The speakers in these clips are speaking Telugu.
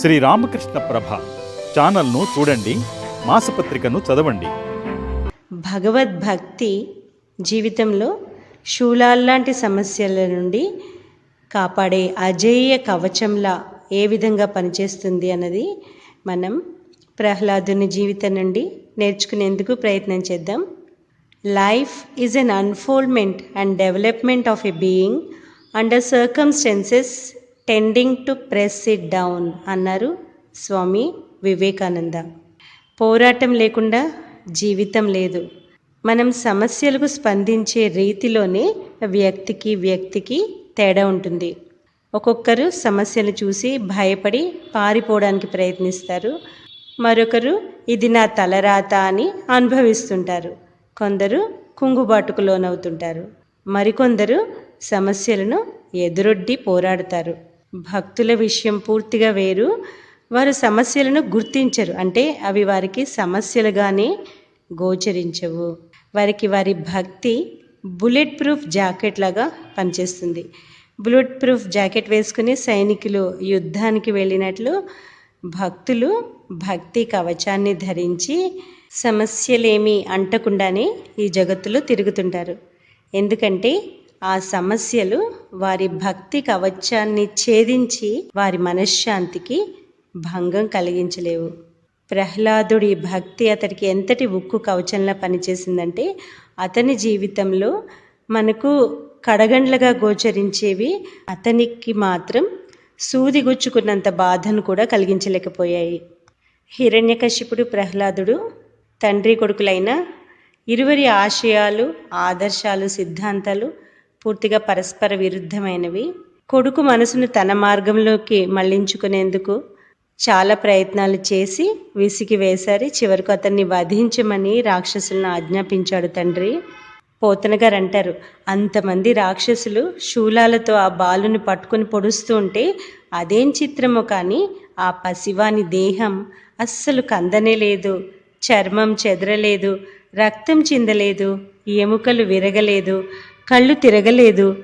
శ్రీ రామకృష్ణ ప్రభ ఛానల్ను చూడండి మాసపత్రికను చదవండి. భగవద్భక్తి జీవితంలో శూలాల్లాంటి సమస్యల నుండి కాపాడే అజేయ కవచంలా ఏ విధంగా పనిచేస్తుంది అన్నది మనం ప్రహ్లాదుని జీవితం నుండి నేర్చుకునేందుకు ప్రయత్నం చేద్దాం. Life is an unfoldment and development of a being under circumstances tending to press it down అన్నారు స్వామి వివేకానంద. పోరాటం లేకుండా జీవితం లేదు. మనం సమస్యలకు స్పందించే రీతిలోనే వ్యక్తికి వ్యక్తికి తేడా ఉంటుంది. ఒక్కొక్కరు సమస్యలు చూసి భయపడి పారిపోవడానికి ప్రయత్నిస్తారు. మరొకరు ఇది నా తలరాత అని అనుభవిస్తుంటారు. కొందరు కుంగుబాటుకు లోనవుతుంటారు. మరికొందరు సమస్యలను ఎదురొడ్డి పోరాడతారు. భక్తుల విషయం పూర్తిగా వేరు. వారు సమస్యలను గుర్తించరు. అంటే అవి వారికి సమస్యలుగానే గోచరించవు. వారికి వారి భక్తి బుల్లెట్ ప్రూఫ్ జాకెట్ లాగా పనిచేస్తుంది. బుల్లెట్ ప్రూఫ్ జాకెట్ వేసుకుని సైనికులు యుద్ధానికి వెళ్ళినట్లు భక్తులు భక్తి కవచాన్ని ధరించి సమస్యలేమీ అంటకుండానే ఈ జగత్తులో తిరుగుతుంటారు. ఎందుకంటే ఆ సమస్యలు వారి భక్తి కవచాన్ని ఛేదించి వారి మనశ్శాంతికి భంగం కలిగించలేవు. ప్రహ్లాదుడి భక్తి అతడికి ఎంతటి ఉక్కు కవచంలా పనిచేసిందంటే అతని జీవితంలో మనకు కడగండ్లగా గోచరించేవి అతనికి మాత్రం సూది గుచ్చుకున్నంత బాధను కూడా కలిగించలేకపోయాయి. హిరణ్యకశిపుడు ప్రహ్లాదుడు తండ్రి కొడుకులైన ఇరువురి ఆశయాలు ఆదర్శాలు సిద్ధాంతాలు పూర్తిగా పరస్పర విరుద్ధమైనవి. కొడుకు మనసును తన మార్గంలోకి మళ్ళించుకునేందుకు చాలా ప్రయత్నాలు చేసి విసిగి వేసారి చివరకు అతన్ని వధించమని రాక్షసులను ఆజ్ఞాపించాడు తండ్రి. పోతనగారు అంటారు అంతమంది రాక్షసులు శూలాలతో ఆ బాలుని పట్టుకుని పొడుస్తూ ఉంటే అదేం చిత్రమో కానీ ఆ పసివాని దేహం అస్సలు కందనే లేదు. చర్మం చెదరలేదు రక్తం చిందలేదు ఎముకలు విరగలేదు. కళ్ళు తిరగలేదు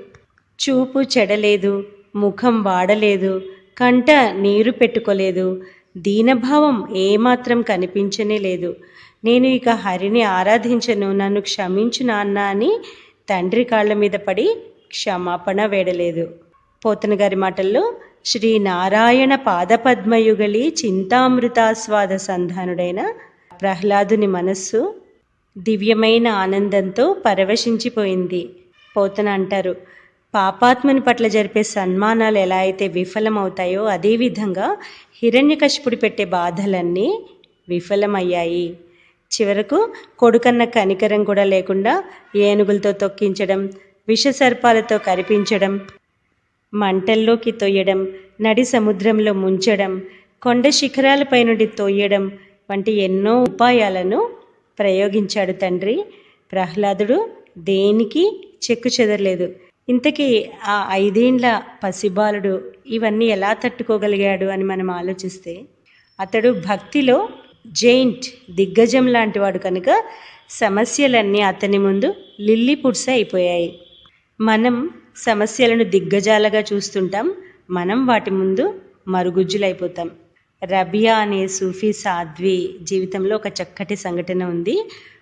చూపు చెడలేదు ముఖం వాడలేదు కంట నీరు పెట్టుకోలేదు. దీనభావం ఏమాత్రం కనిపించనే లేదు. నేను ఇక హరిని ఆరాధించను నన్ను క్షమించు నాన్న అని తండ్రి కాళ్ళ మీద పడి క్షమాపణ వేడలేదు. పోతన గారి మాటల్లో శ్రీ నారాయణ పాదపద్మయుగలి చింతామృతాస్వాద సంధానుడైన ప్రహ్లాదుని మనస్సు దివ్యమైన ఆనందంతో పరవశించిపోయింది. పోతన అంటారు పాపాత్మని పట్ల జరిపే సన్మానాలు ఎలా అయితే విఫలమవుతాయో అదేవిధంగా హిరణ్యకశిపుడు పెట్టే బాధలన్నీ విఫలమయ్యాయి. చివరకు కొడుకన్న కనికరం కూడా లేకుండా ఏనుగులతో తొక్కించడం విషసర్పాలతో కరిపించడం మంటల్లోకి తొయ్యడం నడి సముద్రంలో ముంచడం కొండ శిఖరాలపై నుండి తొయ్యడం వంటి ఎన్నో ఉపాయాలను ప్రయోగించాడు తండ్రి. ప్రహ్లాదుడు దేనికి చెక్కు చెదరలేదు. ఇంతకీ ఆ ఐదేండ్ల పసిబాలుడు ఇవన్నీ ఎలా తట్టుకోగలిగాడు అని మనం ఆలోచిస్తే అతడు భక్తిలో జైంట్ దిగ్గజం లాంటి వాడు కనుక సమస్యలన్నీ అతని ముందు లిల్లీ పుడ్స అయిపోయాయి. మనం సమస్యలను దిగ్గజాలుగా చూస్తుంటాం మనం వాటి ముందు మరుగుజ్జులైపోతాం. రబియా అనే సూఫీ సాధ్వి జీవితంలో ఒక చక్కటి సంఘటన ఉంది.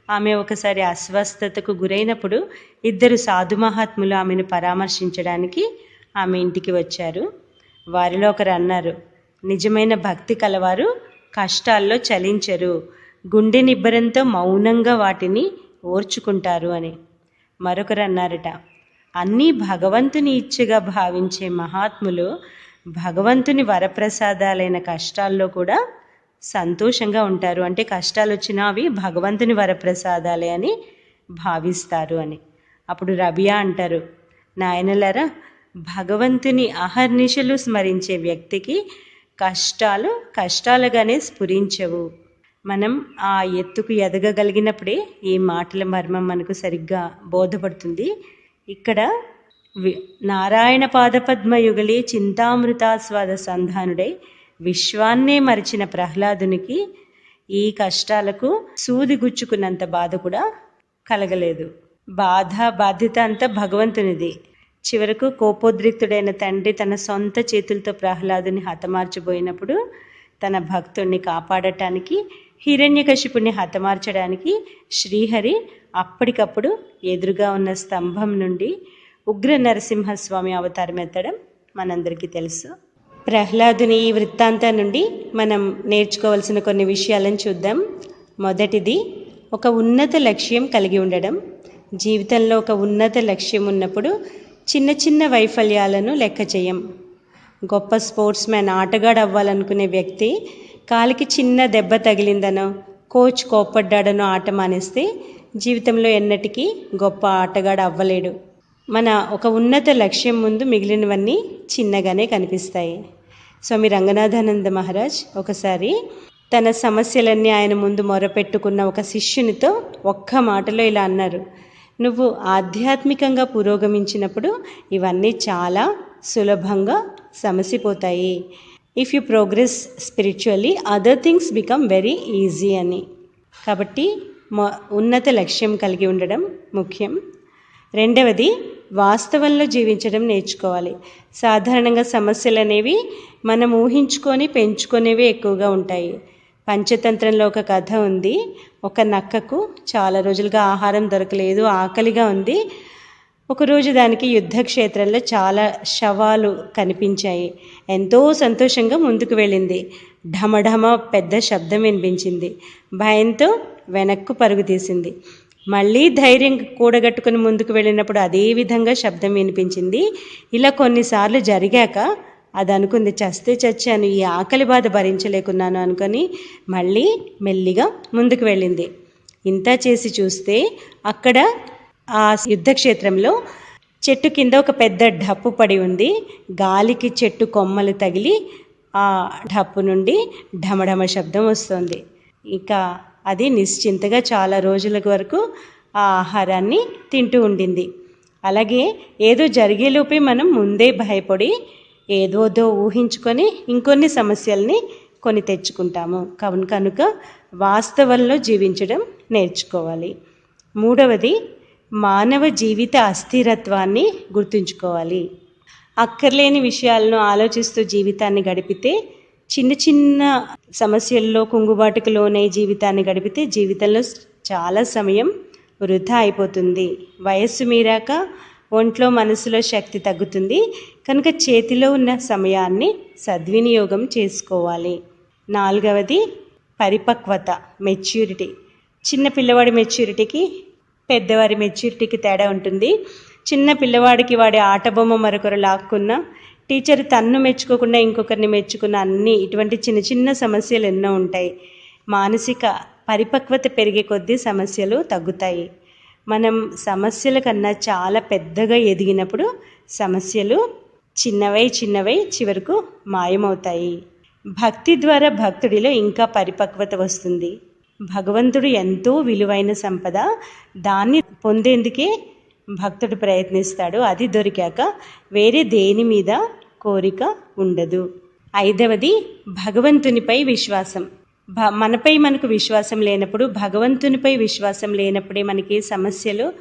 ఆమె ఒకసారి అస్వస్థతకు గురైనప్పుడు ఇద్దరు సాధు మహాత్ములు ఆమెను పరామర్శించడానికి ఆమె ఇంటికి వచ్చారు. వారిలో ఒకరు అన్నారు నిజమైన భక్తి కలవారు కష్టాల్లో చలించరు. గుండె నిబ్బరంతో మౌనంగా వాటిని ఓర్చుకుంటారు అని. మరొకరు అన్నారట అన్నీ భగవంతుని ఇచ్చగా భావించే మహాత్ములు భగవంతుని వరప్రసాదాలైన కష్టాల్లో కూడా సంతోషంగా ఉంటారు. అంటే కష్టాలు వచ్చినా అవి భగవంతుని వరప్రసాదాలే అని భావిస్తారు అని. అప్పుడు రబియా అంటారు నాయనలారా భగవంతుని అహర్నిశలు స్మరించే వ్యక్తికి కష్టాలు కష్టాలుగానే స్ఫురించవు. మనం ఆ ఎత్తుకు ఎదగగలిగినప్పుడే ఈ మాటల మర్మం మనకు సరిగ్గా బోధపడుతుంది. ఇక్కడ నారాయణ పాదపద్మయుగలి చింతామృతాస్వాద సంధానుడై విశ్వాన్నే మరిచిన ప్రహ్లాదునికి ఈ కష్టాలకు సూది గుచ్చుకున్నంత బాధ కూడా కలగలేదు. బాధ బాధ్యత అంతా భగవంతునిది. చివరకు కోపోద్రిక్తుడైన తండ్రి తన సొంత చేతులతో ప్రహ్లాదుని హతమార్చబోయినప్పుడు తన భక్తుణ్ణి కాపాడటానికి హిరణ్యకశిపుణ్ణి హతమార్చడానికి శ్రీహరి అప్పటికప్పుడు ఎదురుగా ఉన్న స్తంభం నుండి ఉగ్ర నరసింహస్వామి అవతారం ఎత్తడం మనందరికీ తెలుసు. ప్రహ్లాదుని ఈ వృత్తాంతం నుండి మనం నేర్చుకోవాల్సిన కొన్ని విషయాలను చూద్దాం. మొదటిది ఒక ఉన్నత లక్ష్యం కలిగి ఉండడం. జీవితంలో ఒక ఉన్నత లక్ష్యం ఉన్నప్పుడు చిన్న చిన్న వైఫల్యాలను లెక్క చేయం. గొప్ప స్పోర్ట్స్ మ్యాన్ ఆటగాడు అవ్వాలనుకునే వ్యక్తి కాలికి చిన్న దెబ్బ తగిలిందనో కోచ్ కోప్పడ్డాడనో ఆట మానేస్తే జీవితంలో ఎన్నటికీ గొప్ప ఆటగాడు అవ్వలేడు. మన ఒక ఉన్నత లక్ష్యం ముందు మిగిలినవన్నీ చిన్నగానే కనిపిస్తాయి. స్వామి రంగనాథానంద మహారాజ్ ఒకసారి తన సమస్యలన్నీ ఆయన ముందు మొరపెట్టుకున్న ఒక శిష్యునితో ఒక్క మాటలో ఇలా అన్నారు. నువ్వు ఆధ్యాత్మికంగా పురోగమించినప్పుడు ఇవన్నీ చాలా సులభంగా సమసిపోతాయి. If you progress spiritually other things become very easy అని. కాబట్టి ఉన్నత లక్ష్యం కలిగి ఉండడం ముఖ్యం. రెండవది వాస్తవంలో జీవించడం నేర్చుకోవాలి. సాధారణంగా సమస్యలు అనేవి మనం ఊహించుకొని పెంచుకునేవి ఎక్కువగా ఉంటాయి. పంచతంత్రంలో ఒక కథ ఉంది. ఒక నక్కకు చాలా రోజులుగా ఆహారం దొరకలేదు ఆకలిగా ఉంది. ఒకరోజు దానికి యుద్ధక్షేత్రంలో చాలా శవాలు కనిపించాయి. ఎంతో సంతోషంగా ముందుకు వెళ్ళింది. ఢమఢమ పెద్ద శబ్దం వినిపించింది. భయంతో వెనక్కు పరుగు తీసింది. మళ్ళీ ధైర్యం కూడగట్టుకుని ముందుకు వెళ్ళినప్పుడు అదే విధంగా శబ్దం వినిపించింది. ఇలా కొన్నిసార్లు జరిగాక అది అనుకుంది చస్తే చచ్చాను ఈ ఆకలి బాధ భరించలేకున్నాను అనుకొని మళ్ళీ మెల్లిగా ముందుకు వెళ్ళింది. ఇంత చేసి చూస్తే అక్కడ ఆ యుద్ధక్షేత్రంలో చెట్టు కింద ఒక పెద్ద డప్పు పడి ఉంది. గాలికి చెట్టు కొమ్మలు తగిలి ఆ డప్పు నుండి ఢమఢమ శబ్దం వస్తుంది. ఇక అది నిశ్చింతగా చాలా రోజుల వరకు ఆ ఆహారాన్ని తింటూ ఉండింది. అలాగే ఏదో జరిగేలోపే మనం ముందే భయపడి ఏదోదో ఊహించుకొని ఇంకొన్ని సమస్యల్ని కొని తెచ్చుకుంటాము. కావును కనుక వాస్తవంలో జీవించడం నేర్చుకోవాలి. మూడవది మానవ జీవిత అస్థిరత్వాన్ని గుర్తుంచుకోవాలి. అక్కర్లేని విషయాలను ఆలోచిస్తూ జీవితాన్ని గడిపితే చిన్న చిన్న సమస్యల్లో కుంగుబాటుకులోనే జీవితాన్ని గడిపితే జీవితంలో చాలా సమయం వృధా అయిపోతుంది. వయస్సు మీరాక ఒంట్లో మనసులో శక్తి తగ్గుతుంది. కనుక చేతిలో ఉన్న సమయాన్ని సద్వినియోగం చేసుకోవాలి. నాలుగవది పరిపక్వత మెచ్యూరిటీ. చిన్న పిల్లవాడి మెచ్యూరిటీకి పెద్దవారి మెచ్యూరిటీకి తేడా ఉంటుంది. చిన్న పిల్లవాడికి వాడి ఆట బొమ్మ మరొకరు లాక్కున్న టీచర్ తన్ను మెచ్చుకోకుండా ఇంకొకరిని మెచ్చుకున్న అన్ని ఇటువంటి చిన్న చిన్న సమస్యలు ఎన్నో ఉంటాయి. మానసిక పరిపక్వత పెరిగే కొద్దీ సమస్యలు తగ్గుతాయి. మనం సమస్యల కన్నా చాలా పెద్దగా ఎదిగినప్పుడు సమస్యలు చిన్నవై చిన్నవై చివరకు మాయమవుతాయి. భక్తి ద్వారా భక్తుడిలో ఇంకా పరిపక్వత వస్తుంది. భగవంతుడు ఎంతో విలువైన సంపద దాన్ని పొందేందుకే భక్తుడు ప్రయత్నిస్తాడు. అది దొరికాక వేరే దేని మీద కోరిక ఉండదు. ఐదవది భగవంతునిపై విశ్వాసం. భ మనపై మనకు విశ్వాసం లేనప్పుడు భగవంతునిపై విశ్వాసం లేనప్పుడే మనకి సమస్యలు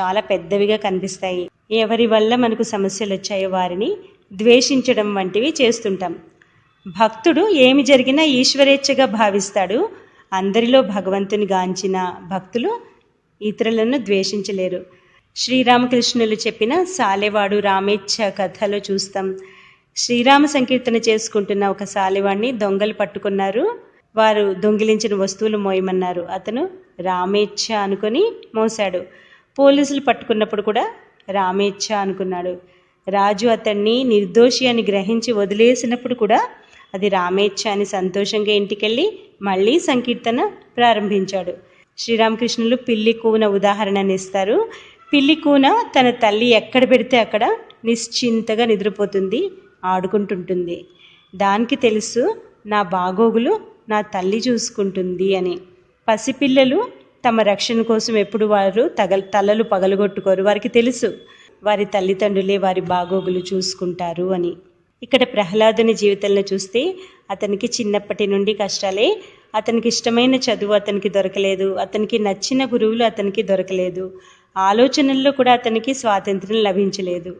చాలా పెద్దవిగా కనిపిస్తాయి. ఎవరి వల్ల మనకు సమస్యలు వచ్చాయో వారిని ద్వేషించడం వంటివి చేస్తుంటాం. భక్తుడు ఏమి జరిగినా ఈశ్వరేచ్ఛగా భావిస్తాడు. అందరిలో భగవంతుని గాంచిన భక్తులు ఇతరులను ద్వేషించలేరు. శ్రీరామకృష్ణులు చెప్పిన సాలెవాడు రామేచ్ఛ కథలో చూస్తాం. శ్రీరామ సంకీర్తన చేసుకుంటున్న ఒక సాలెవాడిని దొంగలు పట్టుకున్నారు. వారు దొంగిలించిన వస్తువులు మోయమన్నారు. అతను రామేచ్ఛ అనుకొని మోసాడు పోలీసులు పట్టుకున్నప్పుడు కూడా రామేచ్ఛ అనుకున్నాడు. రాజు అతన్ని నిర్దోషి అని గ్రహించి వదిలేసినప్పుడు కూడా అది రామేచ్ఛ అని సంతోషంగా ఇంటికెళ్ళి మళ్ళీ సంకీర్తన ప్రారంభించాడు. శ్రీరామకృష్ణులు పిల్లి కూన ఉదాహరణని పిల్లి కూన తన తల్లి ఎక్కడ పెడితే అక్కడ నిశ్చింతగా నిద్రపోతుంది ఆడుకుంటుంటుంది. దానికి తెలుసు నా బాగోగులు నా తల్లి చూసుకుంటుంది అని. పసిపిల్లలు తమ రక్షణ కోసం ఎప్పుడు వారు తగల తలలు పగలగొట్టుకోరు. వారికి తెలుసు వారి తల్లిదండ్రులే వారి బాగోగులు చూసుకుంటారు అని. ఇక్కడ ప్రహ్లాదుని జీవితంలో చూస్తే అతనికి చిన్నప్పటి నుండి కష్టాలే. అతనికి ఇష్టమైన చదువు అతనికి దొరకలేదు. అతనికి నచ్చిన గురువులు అతనికి దొరకలేదు. ఆలోచనల్లో కూడా అతనికి స్వాతంత్రం లభించలేదు.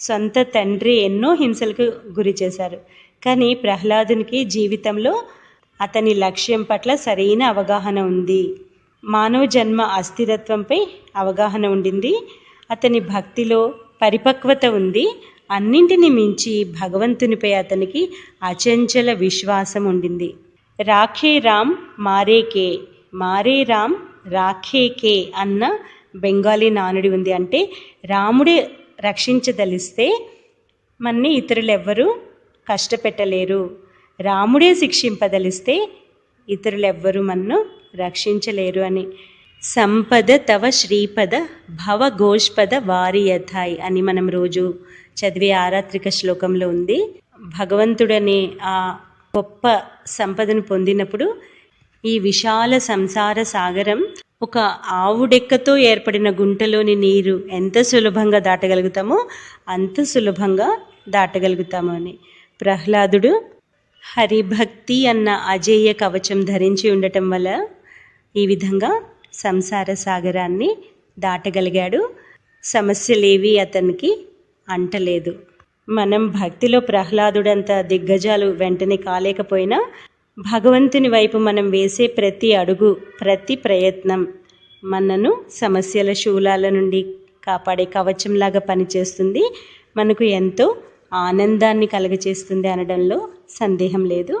సొంత తండ్రి ఎన్నో హింసలకు గురి చేశారు. కానీ ప్రహ్లాదునికి జీవితంలో అతని లక్ష్యం పట్ల సరైన అవగాహన ఉంది. మానవ జన్మ అస్థిరత్వంపై అవగాహన ఉండింది. అతని భక్తిలో పరిపక్వత ఉంది. అన్నింటిని మించి భగవంతునిపై అతనికి అచంచల విశ్వాసం ఉండింది. రాఖే రామ్ మారే కే మారే రామ్ రాఖే కే అన్న బెంగాలీ నానుడి ఉంది అంటే రాముడే రక్షించదలిస్తే మన్ని ఇతరులు ఎవ్వరూ కష్టపెట్టలేరు. రాముడే శిక్షింపదలిస్తే ఇతరులెవ్వరూ మన్ను రక్షించలేరు అని. సంపద తవ శ్రీపద భవ వారి వారియథాయ్ అని మనం రోజు చదివే ఆరాత్రిక శ్లోకంలో ఉంది. భగవంతుడనే ఆ గొప్ప సంపదను పొందినప్పుడు ఈ విశాల సంసార సాగరం ఒక ఆవుడెక్కతో ఏర్పడిన గుంటలోని నీరు ఎంత సులభంగా దాటగలుగుతామో అంత సులభంగా దాటగలుగుతామని. అని ప్రహ్లాదుడు హరిభక్తి అన్న అజేయ కవచం ధరించి ఉండటం వల్ల ఈ విధంగా సంసార సాగరాన్ని దాటగలిగాడు. సమస్యలేవి అతనికి అంటలేదు. మనం భక్తిలో ప్రహ్లాదుడంత దిగ్గజాలు వెంటనే కాలేకపోయినా భగవంతుని వైపు మనం వేసే ప్రతి అడుగు ప్రతి ప్రయత్నం మనను సమస్యల శూలాల నుండి కాపాడే కవచంలాగా పనిచేస్తుంది. మనకు ఎంతో ఆనందాన్ని కలగచేస్తుంది అనడంలో సందేహం లేదు.